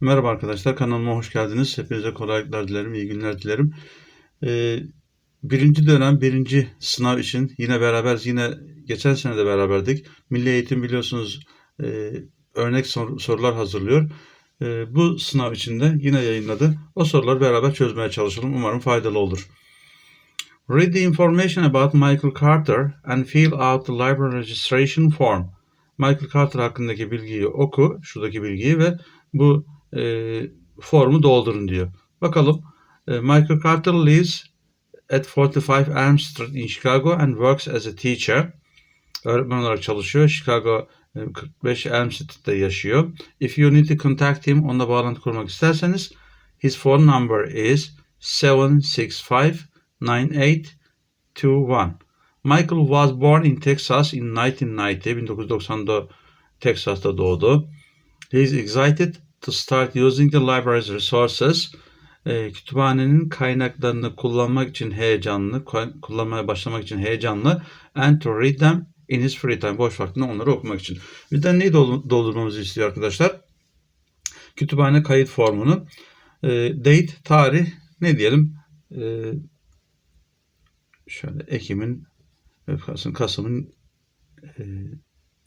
Merhaba arkadaşlar, kanalıma hoş geldiniz. Hepinize kolaylıklar dilerim, iyi günler dilerim. Ee, birinci dönem, birinci sınav için yine beraberiz. Yine geçen sene de beraberdik. Milli Eğitim biliyorsunuz e, örnek sor- sorular hazırlıyor. E, bu sınav için de yine yayınladı. O soruları beraber çözmeye çalışalım. Umarım faydalı olur. Read the information about Michael Carter and fill out the library registration form. Michael Carter hakkındaki bilgiyi oku, şuradaki bilgiyi ve bu e, formu doldurun diyor. Bakalım. E, Michael Carter lives at 45 Elm Street in Chicago and works as a teacher. Öğretmen olarak çalışıyor. Chicago e, 45 Elm Street'te yaşıyor. If you need to contact him, onunla bağlantı kurmak isterseniz his phone number is 765 9821. Michael was born in Texas in 1990. 1990'da Texas'ta doğdu. He is excited to start using the library's resources. Ee, kütüphanenin kaynaklarını kullanmak için heyecanlı, ku- kullanmaya başlamak için heyecanlı and to read them in his free time. Boş vaktinde onları okumak için. Bizden neyi dolu- doldurmamızı istiyor arkadaşlar? Kütüphane kayıt formunu. Ee, date, tarih, ne diyelim? Ee, şöyle Ekim'in, Kasım, Kasım'ın e,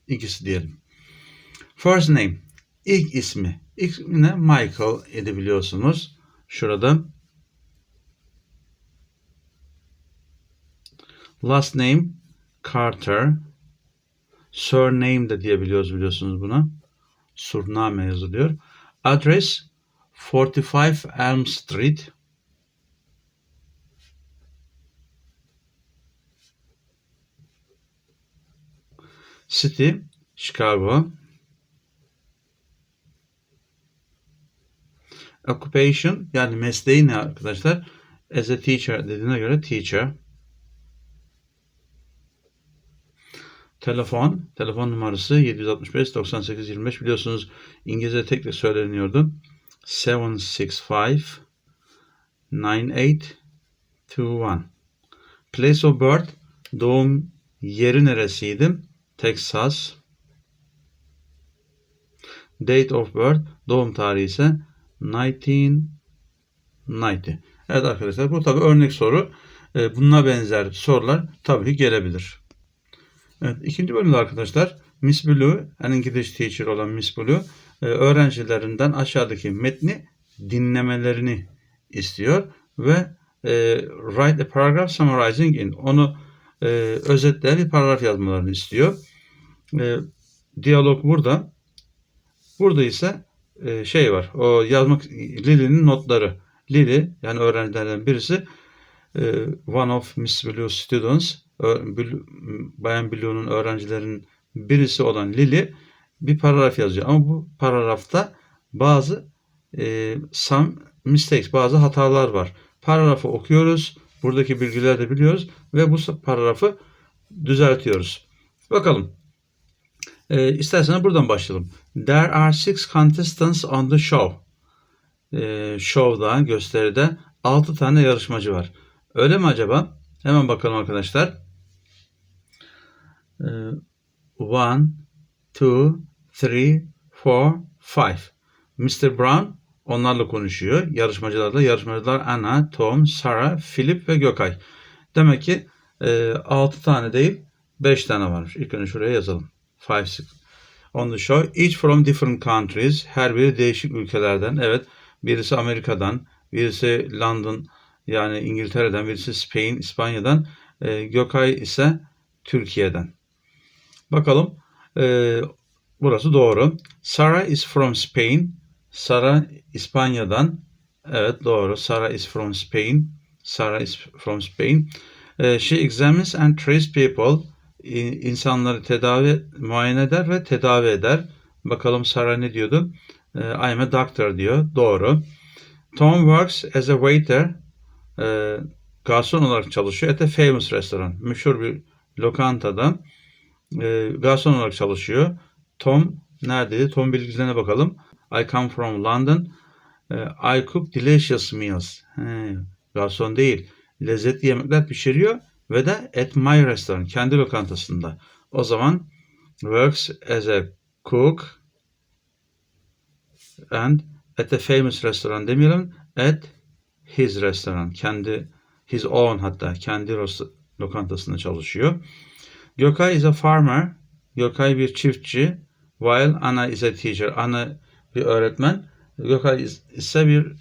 ikisi diyelim. First name. İlk ismi. İlk ismi ne? Michael idi biliyorsunuz. Şurada. Last name Carter. Surname de diyebiliyoruz biliyorsunuz buna. Surname yazılıyor. Adres 45 Elm Street. City Chicago. Occupation yani mesleği ne arkadaşlar? As a teacher dediğine göre teacher. Telefon, telefon numarası 765 98 25 biliyorsunuz İngilizce tek de söyleniyordu. 765 9821. Place of birth, doğum yeri neresiydi? Texas. Date of birth, doğum tarihi ise 1990. Evet arkadaşlar bu tabi örnek soru. Ee, Buna benzer sorular tabii ki gelebilir. Evet, ikinci bölümde arkadaşlar Miss Blue, en İngiliz teacher olan Miss Blue e, öğrencilerinden aşağıdaki metni dinlemelerini istiyor ve e, write a paragraph summarizing in onu e, özetleyen bir paragraf yazmalarını istiyor. E, diyalog burada. Burada ise e, şey var. O yazmak Lily'nin notları. Lily yani öğrencilerden birisi e, one of Miss Blue's students Bayan Blue'nun öğrencilerinin birisi olan Lily bir paragraf yazıyor. Ama bu paragrafta bazı e, some mistakes, bazı hatalar var. Paragrafı okuyoruz. Buradaki bilgileri de biliyoruz ve bu paragrafı düzeltiyoruz. Bakalım. E, isterseniz buradan başlayalım. There are six contestants on the show. E, show'da, gösteride 6 tane yarışmacı var. Öyle mi acaba? Hemen bakalım arkadaşlar. E, one, two, three, four, five. Mr. Brown onlarla konuşuyor. Yarışmacılarla. Yarışmacılar Anna, Tom, Sarah, Philip ve Gökay. Demek ki e, 6 tane değil 5 tane varmış. İlk önce şuraya yazalım. Five. On the show. Each from different countries. Her biri değişik ülkelerden. Evet. Birisi Amerika'dan. Birisi London yani İngiltere'den. Birisi Spain, İspanya'dan. E, Gökay ise Türkiye'den. Bakalım. E, burası doğru. Sarah is from Spain. Sarah İspanya'dan. Evet doğru. Sarah is from Spain. Sarah is from Spain. E, she examines and treats people. İnsanları tedavi, muayene eder ve tedavi eder. Bakalım Sarah ne diyordu? E, I'm a doctor diyor. Doğru. Tom works as a waiter. E, garson olarak çalışıyor at a famous restaurant. Meşhur bir lokantada e, garson olarak çalışıyor. Tom neredeydi? Tom bilgilerine bakalım. I come from London. I cook delicious meals. He, garson değil. Lezzetli yemekler pişiriyor ve de at my restaurant. Kendi lokantasında. O zaman works as a cook and at a famous restaurant demeyelim. At his restaurant. Kendi his own hatta kendi lokantasında çalışıyor. Gökay is a farmer. Gökay bir çiftçi. While Anna is a teacher. Anna bir öğretmen. Gökay is- ise bir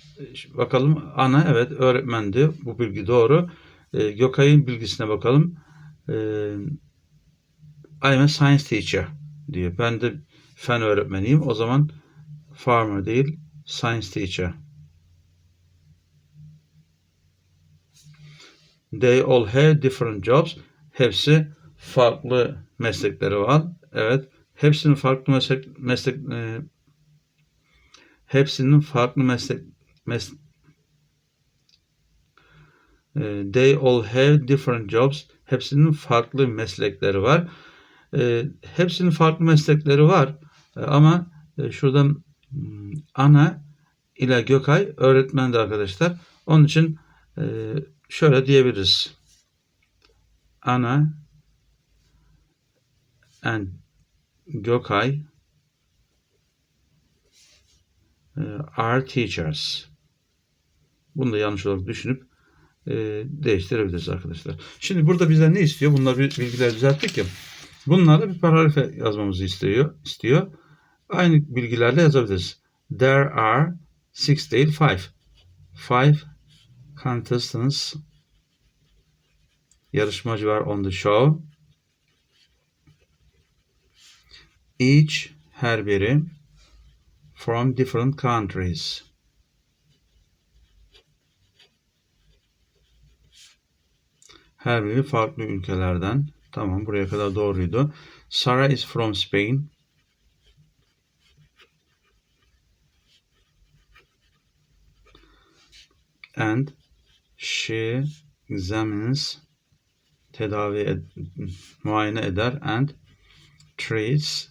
bakalım Ana evet öğretmendi. Bu bilgi doğru. Ee, Gökay'ın bilgisine bakalım. Ee, I'm a science teacher diyor. Ben de fen öğretmeniyim. O zaman farmer değil, science teacher. They all have different jobs. Hepsi farklı meslekleri var. Evet. Hepsinin farklı meslek meslek e, hepsinin farklı meslek mes, e, they all have different jobs. Hepsinin farklı meslekleri var. E, hepsinin farklı meslekleri var. E, ama e, şuradan hmm, Ana ile Gökay öğretmendi arkadaşlar. Onun için e, şöyle diyebiliriz. Ana and Gökay e, are teachers. Bunu da yanlış olarak düşünüp e, değiştirebiliriz arkadaşlar. Şimdi burada bizden ne istiyor? Bunları bir bilgiler düzelttik ya. Bunlarla bir paragraf yazmamızı istiyor. istiyor. Aynı bilgilerle yazabiliriz. There are six değil five. Five contestants yarışmacı var on the show. Each her biri from different countries. Her biri farklı ülkelerden. Tamam buraya kadar doğruydu. Sarah is from Spain. And she examines tedavi ed, muayene eder and treats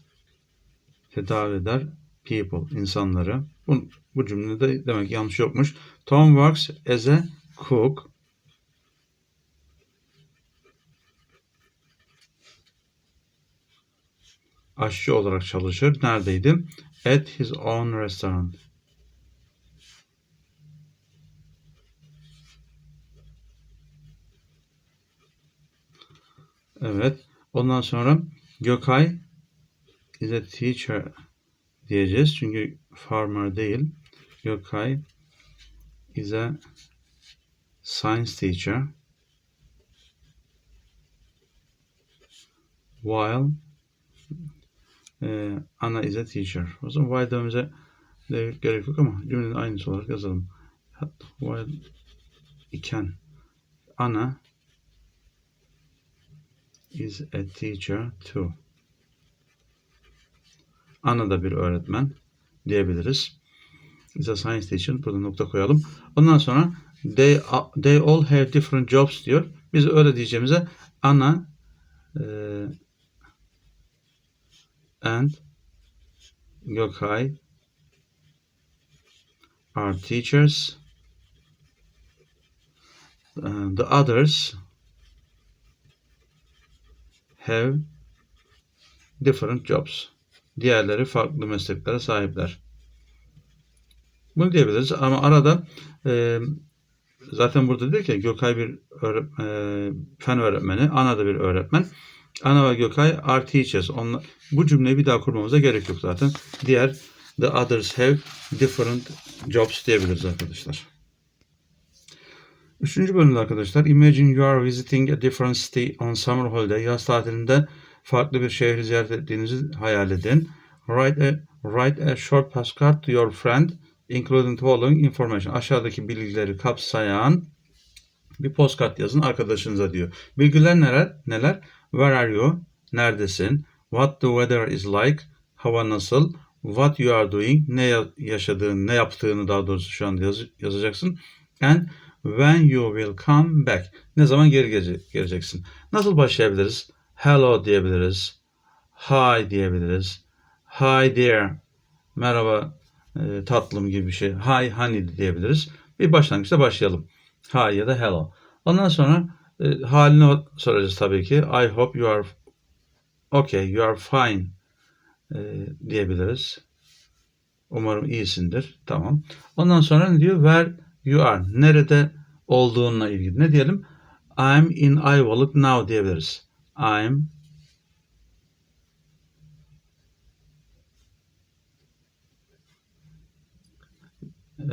tedavi eder people insanları. Bu, bu cümlede demek yanlış yokmuş. Tom works as a cook. Aşçı olarak çalışır. Neredeydi? At his own restaurant. Evet. Ondan sonra Gökay is a teacher diyeceğiz. Çünkü farmer değil. Gökay is a science teacher. While e, Anna is a teacher. O zaman while dememize de gerek yok ama cümlenin aynısı olarak yazalım. While iken Anna is a teacher too. Anna da bir öğretmen diyebiliriz. Is a science teacher. Burada nokta koyalım. Ondan sonra they, they all have different jobs diyor. Biz öyle diyeceğimize Anna e, and Gökay are teachers. Uh, the others have different jobs. Diğerleri farklı mesleklere sahipler. Bunu diyebiliriz ama arada e, zaten burada diyor ki Gökay bir öğre, e, fen öğretmeni, Ana da bir öğretmen. Ana ve Gökay are teachers. Onlar, bu cümleyi bir daha kurmamıza gerek yok zaten. Diğer the others have different jobs diyebiliriz arkadaşlar. Üçüncü bölümde arkadaşlar Imagine you are visiting a different city on summer holiday. Yaz tatilinde farklı bir şehri ziyaret ettiğinizi hayal edin. Write a, write a short postcard to your friend including following information. Aşağıdaki bilgileri kapsayan bir postkart yazın arkadaşınıza diyor. Bilgiler neler? Neler? Where are you? Neredesin? What the weather is like? Hava nasıl? What you are doing? Ne yaşadığını, ne yaptığını daha doğrusu şu anda yaz, yazacaksın. And when you will come back. Ne zaman geri gele, geleceksin? Nasıl başlayabiliriz? Hello diyebiliriz. Hi diyebiliriz. Hi there. Merhaba e, tatlım gibi bir şey. Hi honey diyebiliriz. Bir başlangıçta başlayalım. Hi ya da hello. Ondan sonra e, halini soracağız tabii ki. I hope you are okay, you are fine e, diyebiliriz. Umarım iyisindir. Tamam. Ondan sonra ne diyor? Where you are. Nerede olduğunla ilgili. Ne diyelim? I'm in Ayvalık now diyebiliriz. I'm eee,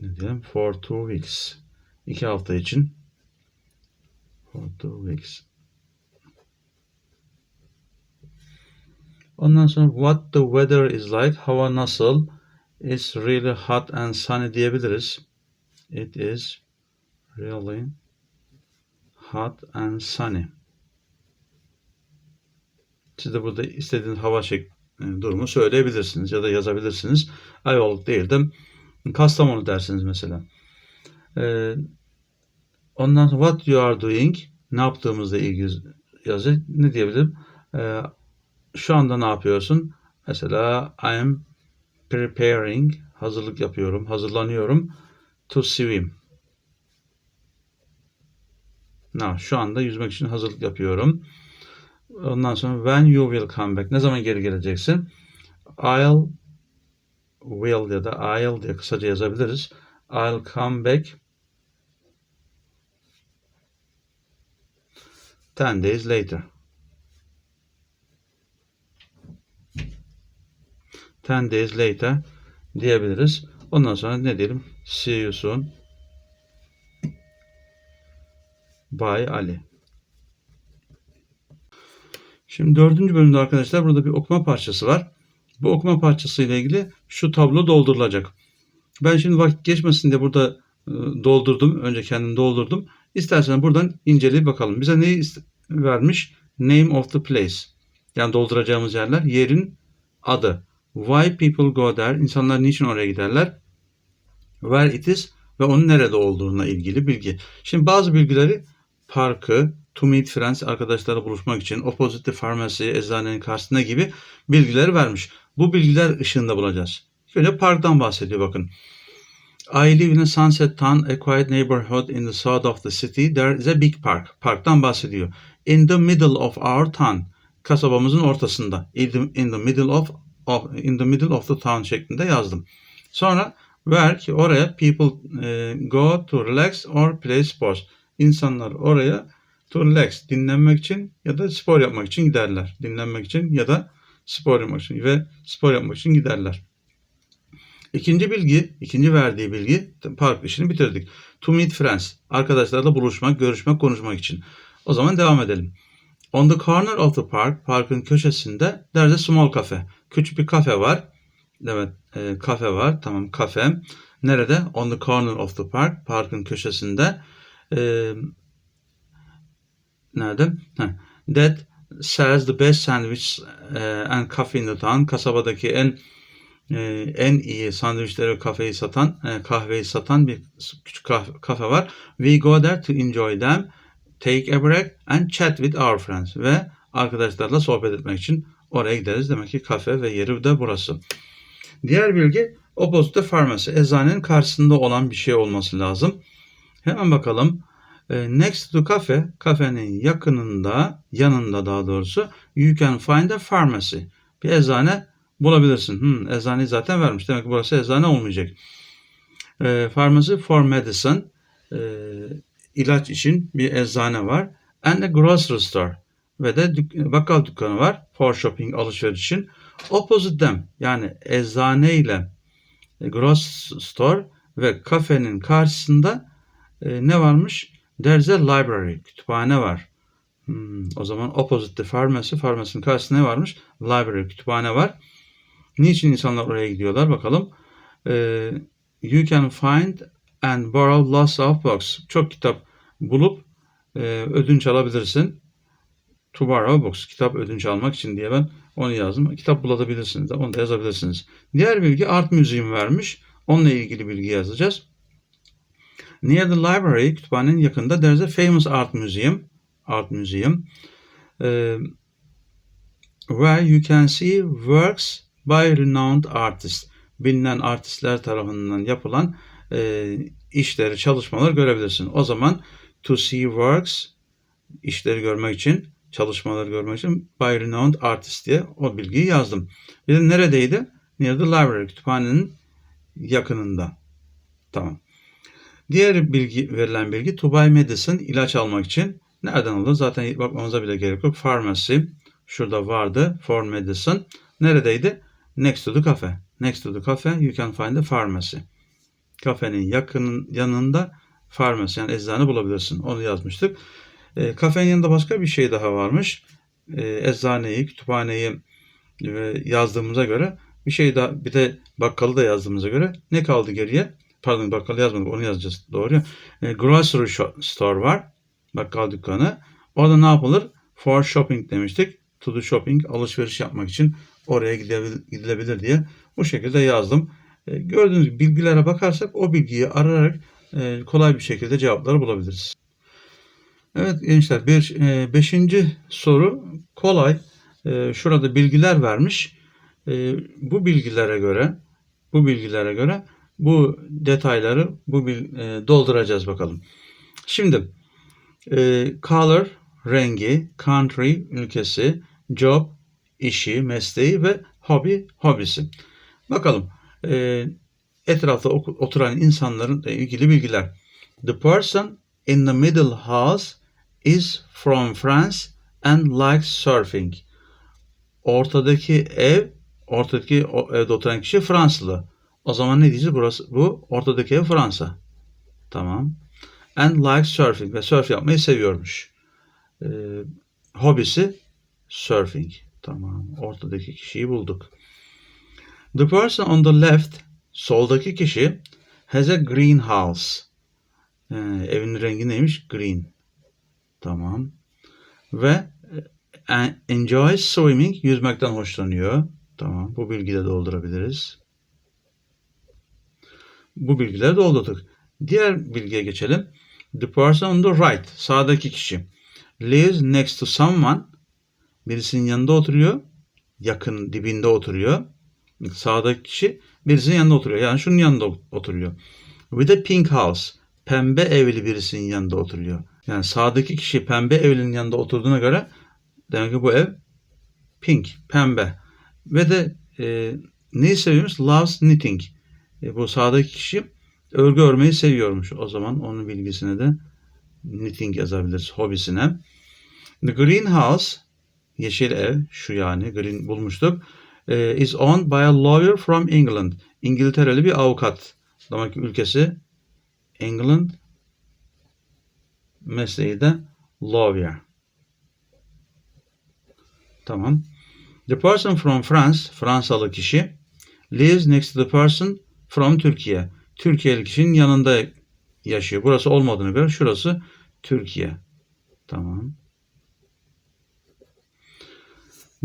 ne diyelim? For two weeks. İki hafta için. For two weeks. Ondan sonra what the weather is like, hava nasıl? It's really hot and sunny diyebiliriz. It is really hot and sunny. Siz de burada istediğiniz hava şek e, durumu söyleyebilirsiniz ya da yazabilirsiniz. Ayvalık değil de Kastamonu dersiniz mesela. Ee, ondan sonra what you are doing ne yaptığımızla ilgili yazı ne diyebilirim? Ee, şu anda ne yapıyorsun? Mesela I am preparing hazırlık yapıyorum, hazırlanıyorum to swim. Now, şu anda yüzmek için hazırlık yapıyorum. Ondan sonra when you will come back. Ne zaman geri geleceksin? I'll will ya da I'll diye kısaca yazabiliriz. I'll come back 10 days later. 10 days later diyebiliriz. Ondan sonra ne diyelim? See you soon. Bye Ali. Şimdi dördüncü bölümde arkadaşlar burada bir okuma parçası var. Bu okuma parçası ile ilgili şu tablo doldurulacak. Ben şimdi vakit geçmesin diye burada e, doldurdum. Önce kendim doldurdum. İstersen buradan inceleyip bakalım. Bize neyi vermiş? Name of the place. Yani dolduracağımız yerler. Yerin adı. Why people go there? İnsanlar niçin oraya giderler? Where it is ve onun nerede olduğuna ilgili bilgi. Şimdi bazı bilgileri parkı, to meet friends, arkadaşlarla buluşmak için, opposite pharmacy, eczanenin karşısında gibi bilgileri vermiş. Bu bilgiler ışığında bulacağız. Şöyle parktan bahsediyor bakın. I live in a sunset town, a quiet neighborhood in the south of the city. There is a big park. Parktan bahsediyor. In the middle of our town. Kasabamızın ortasında. In the, in the middle of, of in the middle of the town şeklinde yazdım. Sonra where ki oraya people e, go to relax or play sports. İnsanlar oraya to relax, dinlenmek için ya da spor yapmak için giderler. Dinlenmek için ya da spor yapmak için ve spor yapmak için giderler. İkinci bilgi, ikinci verdiği bilgi park işini bitirdik. To meet friends, arkadaşlarla buluşmak, görüşmek, konuşmak için. O zaman devam edelim. On the corner of the park, parkın köşesinde there's small cafe. Küçük bir kafe var. Evet, e, kafe var. Tamam, kafe. Nerede? On the corner of the park, parkın köşesinde. E, nerede? Heh. That sells the best sandwich e, and coffee in the town. Kasabadaki en e, en iyi sandviçleri ve kafeyi satan, e, kahveyi satan bir küçük kafe var. We go there to enjoy them, take a break and chat with our friends. Ve arkadaşlarla sohbet etmek için oraya gideriz. Demek ki kafe ve yeri de burası. Diğer bilgi opposite pharmacy. Eczanenin karşısında olan bir şey olması lazım. Hemen bakalım. E, Next to cafe, kafenin yakınında, yanında daha doğrusu you can find a pharmacy. Bir eczane bulabilirsin. Hmm, eczaneyi zaten vermiş. Demek ki burası eczane olmayacak. E, pharmacy for medicine. E, ilaç için bir eczane var. And a grocery store. Ve de dük- bakkal dükkanı var. For shopping, alışveriş için. Opposite them. Yani eczane ile e, grocery store ve kafenin karşısında e, ne varmış? There's a library. Kütüphane var. Hmm, o zaman opposite the pharmacy. Pharmacy'nin karşısında ne varmış? Library. Kütüphane var. Niçin insanlar oraya gidiyorlar bakalım. Ee, you can find and borrow lots of books. Çok kitap bulup e, ödünç alabilirsin. To borrow books. Kitap ödünç almak için diye ben onu yazdım. Kitap bulabilirsiniz onu da yazabilirsiniz. Diğer bilgi art museum vermiş. Onunla ilgili bilgi yazacağız. Near the library, kütüphanenin yakında there's a famous art museum. Art museum. Ee, where you can see works by renowned artists. Bilinen artistler tarafından yapılan e, işleri, çalışmaları görebilirsin. O zaman to see works işleri görmek için çalışmaları görmek için by renowned artist diye o bilgiyi yazdım. Bir de neredeydi? Near the library. Kütüphanenin yakınında. Tamam. Diğer bilgi verilen bilgi to buy medicine ilaç almak için nereden alır? Zaten bakmamıza bile gerek yok. Pharmacy şurada vardı. For medicine. Neredeydi? Next to the cafe. Next to the cafe you can find the pharmacy. Kafenin yakının yanında pharmacy yani eczane bulabilirsin. Onu yazmıştık. E, kafenin yanında başka bir şey daha varmış. E, eczaneyi, kütüphaneyi e, yazdığımıza göre bir şey daha bir de bakkalı da yazdığımıza göre ne kaldı geriye? Pardon bakkalı yazmadık onu yazacağız doğru. E, grocery store var. Bakkal dükkanı. Orada ne yapılır? For shopping demiştik. To do shopping alışveriş yapmak için oraya gidilebilir diye bu şekilde yazdım. E, gördüğünüz gibi bilgilere bakarsak o bilgiyi arayarak e, kolay bir şekilde cevapları bulabiliriz. Evet gençler bir, e, beşinci soru kolay. E, şurada bilgiler vermiş. E, bu bilgilere göre bu bilgilere göre bu detayları bu e, dolduracağız bakalım. Şimdi e, color rengi, country ülkesi, job işi, mesleği ve hobby hobisi. Bakalım e, etrafta oturan insanların ilgili bilgiler. The person in the middle house is from France and likes surfing. Ortadaki ev, ortadaki evde oturan kişi Fransızlı. O zaman ne diyeceğiz? Burası, bu ortadaki ev Fransa. Tamam. And likes surfing ve surf yapmayı seviyormuş. Ee, hobisi surfing. Tamam. Ortadaki kişiyi bulduk. The person on the left, soldaki kişi has a greenhouse. Ee, evin rengi neymiş? Green. Tamam. Ve e, enjoys swimming, yüzmekten hoşlanıyor. Tamam. Bu bilgiyi de doldurabiliriz. Bu bilgileri doldurduk. Diğer bilgiye geçelim. The person on the right, sağdaki kişi. Lives next to someone, birisinin yanında oturuyor. Yakın, dibinde oturuyor. Sağdaki kişi birisinin yanında oturuyor. Yani şunun yanında oturuyor. With a pink house, pembe evli birisinin yanında oturuyor. Yani sağdaki kişi pembe evlinin yanında oturduğuna göre demek ki bu ev pink, pembe. Ve de e, neyi seviyormuş? Loves knitting. E, bu sağdaki kişi örgü örmeyi seviyormuş. O zaman onun bilgisine de knitting yazabiliriz hobisine. The greenhouse yeşil ev şu yani green bulmuştuk. E, is owned by a lawyer from England. İngiltereli bir avukat. Demek ki ülkesi England mesleği de lawyer. Tamam. The person from France, Fransalı kişi, lives next to the person from Türkiye. Türkiye'li kişinin yanında yaşıyor. Burası olmadığını göre şurası Türkiye. Tamam.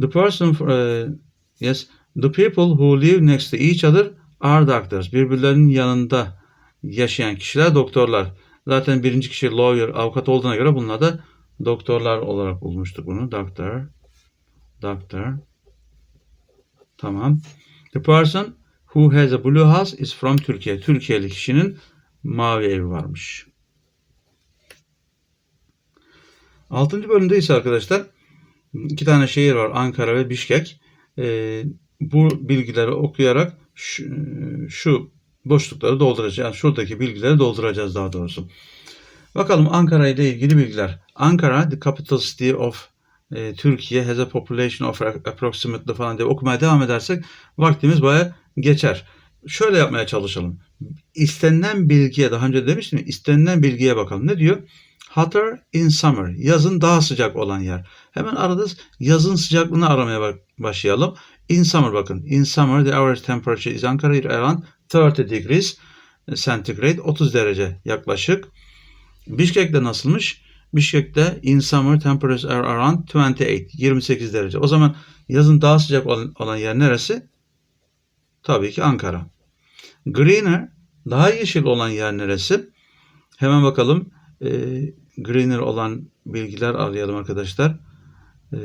The person, uh, yes, the people who live next to each other are doctors. Birbirlerinin yanında yaşayan kişiler doktorlar. Zaten birinci kişi lawyer, avukat olduğuna göre bunlar da doktorlar olarak bulmuştuk bunu. Doctor, doctor. Tamam. The person who has a blue house is from Türkiye. Türkiye'li kişinin mavi evi varmış. Altıncı bölümde ise arkadaşlar iki tane şehir var. Ankara ve Bişkek. Ee, bu bilgileri okuyarak şu, şu boşlukları dolduracağız. Yani şuradaki bilgileri dolduracağız daha doğrusu. Bakalım Ankara ile ilgili bilgiler. Ankara, the capital city of e, Türkiye has a population of approximately falan diye okumaya devam edersek vaktimiz baya geçer. Şöyle yapmaya çalışalım. İstenilen bilgiye daha önce demiştim istenilen bilgiye bakalım. Ne diyor? Hotter in summer. Yazın daha sıcak olan yer. Hemen arada yazın sıcaklığını aramaya başlayalım. In summer bakın. In summer the average temperature is Ankara around 30 degrees centigrade 30 derece yaklaşık. Bişkek'te nasılmış? Bişkek'te in summer temperature are around 28 28 derece. O zaman yazın daha sıcak olan yer neresi? Tabii ki Ankara. Greener daha yeşil olan yer neresi? Hemen bakalım. E, greener olan bilgiler arayalım arkadaşlar. E,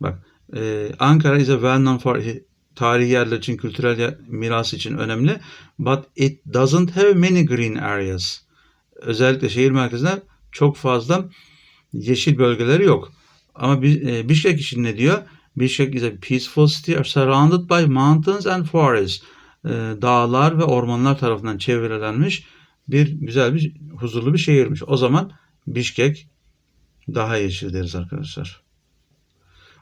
bak e, Ankara is a well known for tarihi yerler için, kültürel miras için önemli. But it doesn't have many green areas. Özellikle şehir merkezinde çok fazla yeşil bölgeleri yok. Ama Bi- e, Bişkek için ne diyor? Bişkek is a peaceful city surrounded by mountains and forests. E, dağlar ve ormanlar tarafından çevrelenmiş bir güzel bir huzurlu bir şehirmiş. O zaman Bişkek daha yeşil deriz arkadaşlar.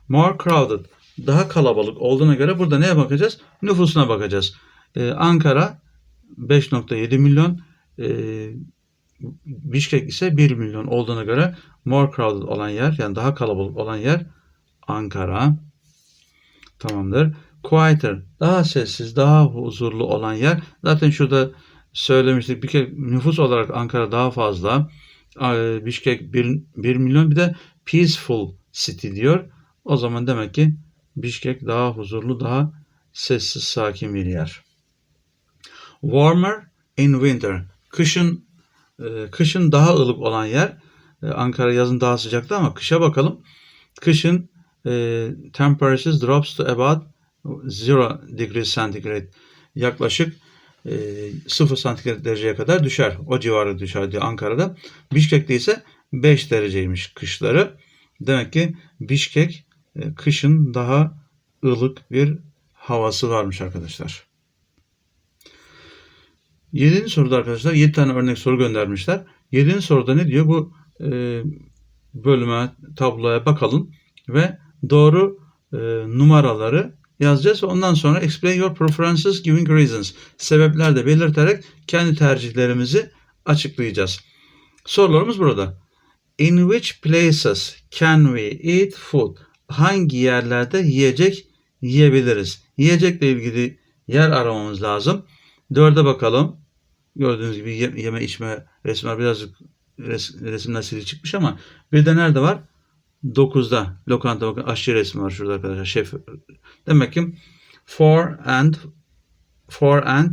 More crowded. Daha kalabalık olduğuna göre burada neye bakacağız? Nüfusuna bakacağız. Ee, Ankara 5.7 milyon, e, Bişkek ise 1 milyon olduğuna göre more crowded olan yer yani daha kalabalık olan yer Ankara. Tamamdır. Quieter, daha sessiz, daha huzurlu olan yer. Zaten şurada söylemiştik bir kere nüfus olarak Ankara daha fazla. Ee, Bişkek 1, 1 milyon bir de peaceful city diyor. O zaman demek ki Bişkek daha huzurlu, daha sessiz, sakin bir yer. Warmer in winter. Kışın e, kışın daha ılık olan yer. E, Ankara yazın daha sıcaktı ama kışa bakalım. Kışın e, temperatures drops to about 0 degrees centigrade. Yaklaşık e, 0 santigrat dereceye kadar düşer. O civarı düşer diyor Ankara'da. Bişkek'te ise 5 dereceymiş kışları. Demek ki Bişkek e, kışın daha ılık bir havası varmış arkadaşlar. Yedinci soruda arkadaşlar 7 tane örnek soru göndermişler. Yedinci soruda ne diyor? Bu e, bölüme, tabloya bakalım ve doğru e, numaraları yazacağız ondan sonra explain your preferences giving reasons. Sebepler de belirterek kendi tercihlerimizi açıklayacağız. Sorularımız burada. In which places can we eat food? Hangi yerlerde yiyecek yiyebiliriz? Yiyecekle ilgili yer aramamız lazım. Dörde bakalım. Gördüğünüz gibi ye- yeme içme resimler birazcık res, resimler sili çıkmış ama bir de nerede var? 9'da lokanta bakın aşçı resmi var şurada arkadaşlar. Şef. Demek ki four and four and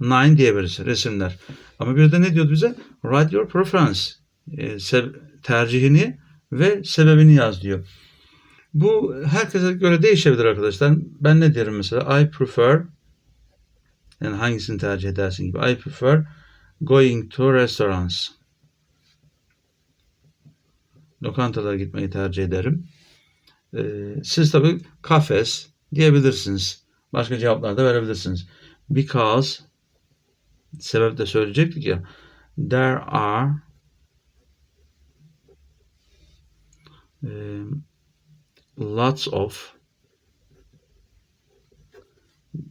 nine diyebiliriz resimler. Ama bir de ne diyordu bize? Write your preference. E, tercihini ve sebebini yaz diyor. Bu herkese göre değişebilir arkadaşlar. Ben ne derim mesela? I prefer yani hangisini tercih edersin gibi. I prefer going to restaurants. Lokantalara gitmeyi tercih ederim. Ee, siz tabii kafes diyebilirsiniz. Başka cevaplar da verebilirsiniz. Because sebep de söyleyecektik ya. There are um, lots of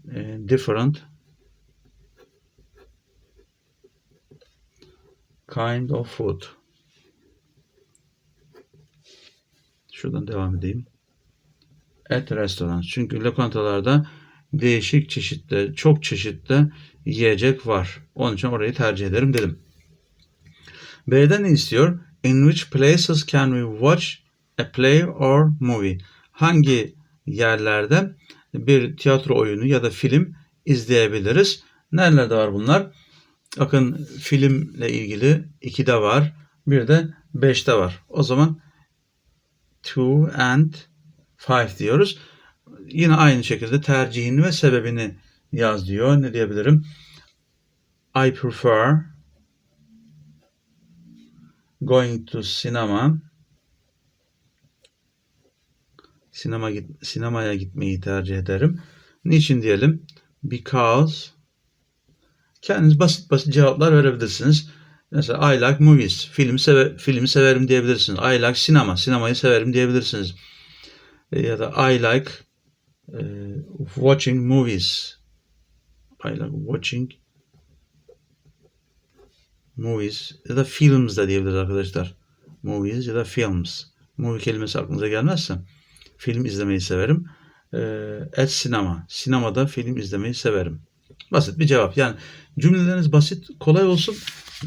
uh, different kind of food. Şuradan devam edeyim. At restaurants. Çünkü lokantalarda değişik çeşitli, çok çeşitli yiyecek var. Onun için orayı tercih ederim dedim. B'den ne istiyor? In which places can we watch a play or movie? Hangi yerlerde bir tiyatro oyunu ya da film izleyebiliriz? Nerelerde var bunlar? Bakın filmle ilgili 2'de var. Bir de 5'te var. O zaman 2 and 5 diyoruz. Yine aynı şekilde tercihini ve sebebini yaz diyor. Ne diyebilirim? I prefer going to cinema. Sinema git sinemaya gitmeyi tercih ederim. Niçin diyelim? Because kendiniz basit basit cevaplar verebilirsiniz. Mesela I like movies. Film seve filmi severim diyebilirsiniz. I like sinema. Sinemayı severim diyebilirsiniz. E, Ya da I like e, watching movies. I like watching movies ya da films da diyebiliriz arkadaşlar. Movies ya da films. Movie kelimesi aklınıza gelmezse film izlemeyi severim. E, at sinema. Sinemada film izlemeyi severim. Basit bir cevap. Yani cümleleriniz basit, kolay olsun.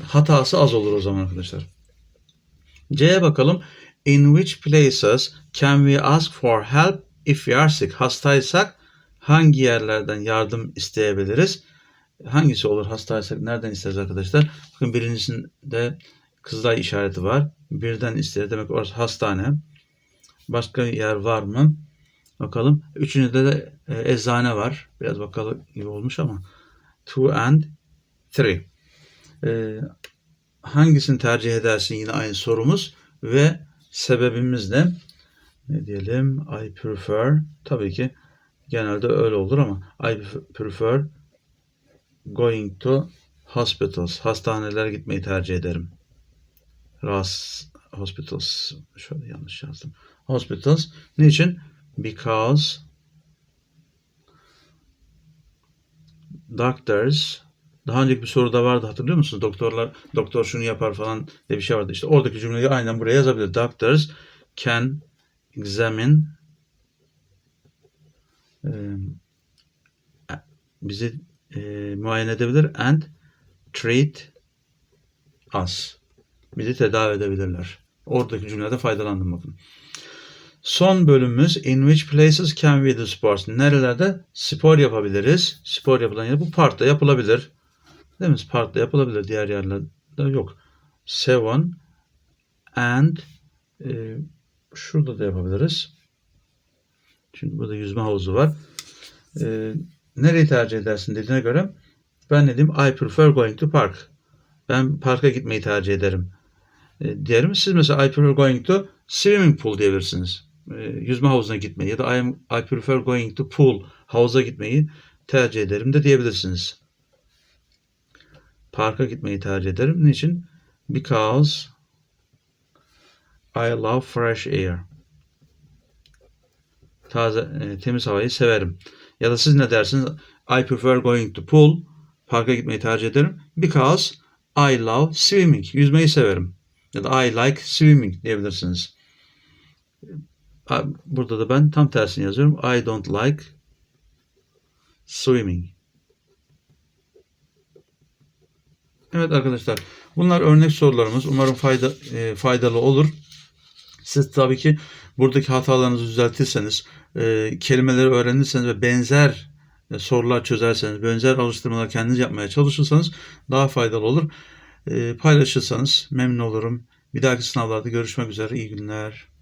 Hatası az olur o zaman arkadaşlar. C'ye bakalım. In which places can we ask for help if we are sick? Hastaysak hangi yerlerden yardım isteyebiliriz? Hangisi olur hastaysak nereden isteriz arkadaşlar? Bakın birincisinde kızılay işareti var. Birden isteriz. Demek orası hastane. Başka yer var mı? Bakalım. Üçüncüde de e, eczane var. Biraz bakalım gibi olmuş ama. Two and three. E, hangisini tercih edersin yine aynı sorumuz. ve sebebimiz de ne diyelim I prefer tabii ki genelde öyle olur ama I prefer going to hospitals. Hastanelere gitmeyi tercih ederim. Ras hospitals şöyle yanlış yazdım. Hospitals niçin? Because doctors daha önceki bir soruda vardı hatırlıyor musunuz? Doktorlar doktor şunu yapar falan diye bir şey vardı. İşte oradaki cümleyi aynen buraya yazabilir. Doctors can examine e, bizi e, muayene edebilir and treat us. Bizi tedavi edebilirler. Oradaki cümlede faydalandım bakın. Son bölümümüz in which places can we do sports? Nerelerde spor yapabiliriz? Spor yapılan yer bu parkta yapılabilir. Değil mi? Parkta yapılabilir. Diğer yerlerde yok. Seven and e, şurada da yapabiliriz. Çünkü burada yüzme havuzu var. E, nereyi tercih edersin dediğine göre ben diyeyim? I prefer going to park. Ben parka gitmeyi tercih ederim. E, diyelim. Siz mesela I prefer going to swimming pool diyebilirsiniz. E, yüzme havuzuna gitmeyi ya da I, am, I prefer going to pool havuza gitmeyi tercih ederim de diyebilirsiniz. Parka gitmeyi tercih ederim. Niçin? Because I love fresh air. Taze, e, temiz havayı severim. Ya da siz ne dersiniz? I prefer going to pool. Parka gitmeyi tercih ederim. Because I love swimming. Yüzmeyi severim. Ya da I like swimming diyebilirsiniz. Burada da ben tam tersini yazıyorum. I don't like swimming. Evet arkadaşlar bunlar örnek sorularımız. Umarım fayda, e, faydalı olur. Siz tabii ki buradaki hatalarınızı düzeltirseniz, e, kelimeleri öğrenirseniz ve benzer e, sorular çözerseniz, benzer alıştırmalar kendiniz yapmaya çalışırsanız daha faydalı olur. E, paylaşırsanız memnun olurum. Bir dahaki sınavlarda görüşmek üzere. İyi günler.